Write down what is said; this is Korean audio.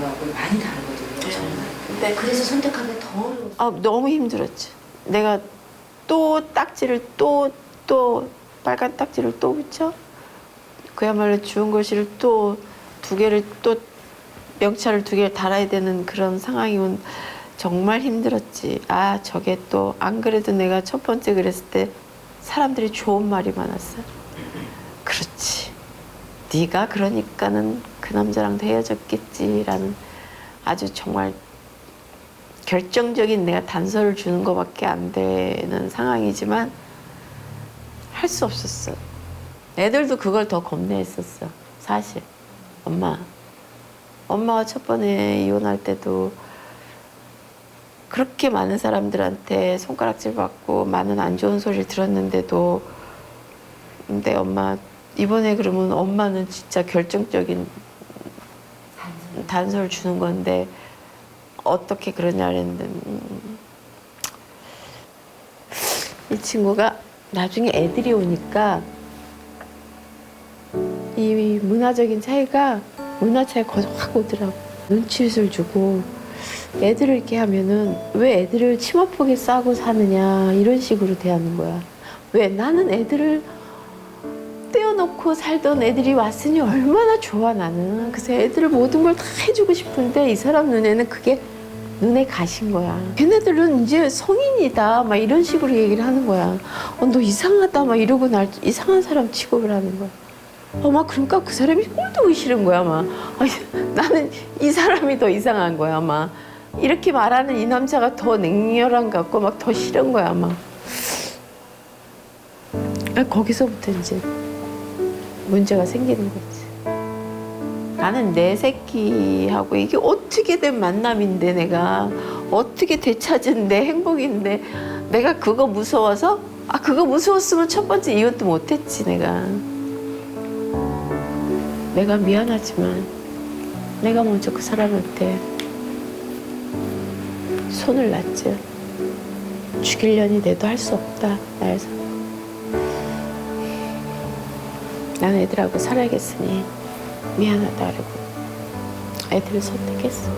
거하고 많이 다르거든요. 정말. 근데 그래서 선택하기 더 어려워. 아, 너무 힘들었지. 내가 또 딱지를 또, 또, 빨간 딱지를 또 붙여? 그야말로 주운 글씨를 또 두 개를 또 명찰을 두 개를 달아야 되는 그런 상황이 온 정말 힘들었지. 아, 저게 또, 안 그래도 내가 첫 번째 그랬을 때 사람들이 좋은 말이 많았어. 그렇지. 네가 그러니까는 그 남자랑도 헤어졌겠지라는 아주 정말 결정적인 내가 단서를 주는 것밖에 안 되는 상황이지만 할 수 없었어. 애들도 그걸 더 겁내했었어. 사실. 엄마. 엄마가 첫 번에 이혼할 때도 그렇게 많은 사람들한테 손가락질 받고 많은 안 좋은 소리를 들었는데도 근데 엄마 이번에 그러면 엄마는 진짜 결정적인 단서를 주는 건데 어떻게 그러냐 그랬는데 음, 이 친구가 나중에 애들이 오니까 이 문화적인 차이가 문화 차이가 확 오더라고. 눈치를 주고 애들을 이렇게 하면은 왜 애들을 치마폭에 싸고 사느냐 이런 식으로 대하는 거야. 왜 나는 애들을 떼어놓고 살던 애들이 왔으니 얼마나 좋아 나는. 그래서 애들을 모든 걸 다 해주고 싶은데 이 사람 눈에는 그게 눈에 가신 거야. 걔네들은 이제 성인이다 막 이런 식으로 얘기를 하는 거야. 어, 너 이상하다 막 이러고 날 이상한 사람 취급을 하는 거야. 어, 막 그러니까 그 사람이 꼴보기 싫은 거야 막. 아니, 나는 이 사람이 더 이상한 거야 막. 이렇게 말하는 이 남자가 더 냉혈한 것 같고 막 더 싫은 거야 막. 아, 거기서부터 이제 문제가 생기는 거지. 나는 내 새끼하고 이게 어떻게 된 만남인데 내가? 어떻게 되찾은 내 행복인데? 내가 그거 무서워서? 아 그거 무서웠으면 첫 번째 이혼도 못했지 내가. 내가 미안하지만 내가 먼저 그 사람한테 손을 놨지. 죽이려니 내도 할 수 없다 나에서 나는 애들하고 살아야겠으니 미안하다 그러고 애들을 선택했어.